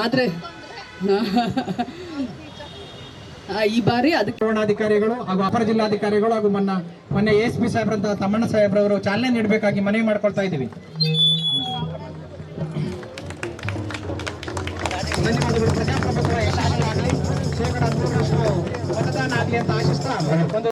ಆದರೆ ಈ ಬಾರಿ ಅದಕ್ಕೆ ಚುನಾವಣಾಧಿಕಾರಿಗಳು ಹಾಗೂ ಅಪರ ಜಿಲ್ಲಾಧಿಕಾರಿಗಳು ಹಾಗೂ ಮೊನ್ನ ಮೊನ್ನೆ ಎಸ್ ಪಿ ಸಾಹೇಬ್ರಂತ ತಮ್ಮಣ್ಣ ಸಾಹೇಬ್ರವರು ಚಾಲನೆ ನೀಡಬೇಕಾಗಿ ಮನವಿ ಮಾಡ್ಕೊಳ್ತಾ ಇದ್ದೀವಿ. ಧನ್ಯವಾದಗಳು. ಪ್ರಜಾಪ್ರಭುತ್ವ ಯಶಸ್ವಿಯಾಗಲಿ ಶೇಕಡ ಹದಿಮೂರರಷ್ಟು ಮತದಾನ ಆಗಲಿ ಅಂತ ಆಶಿಸ್ತಾ ಒಂದು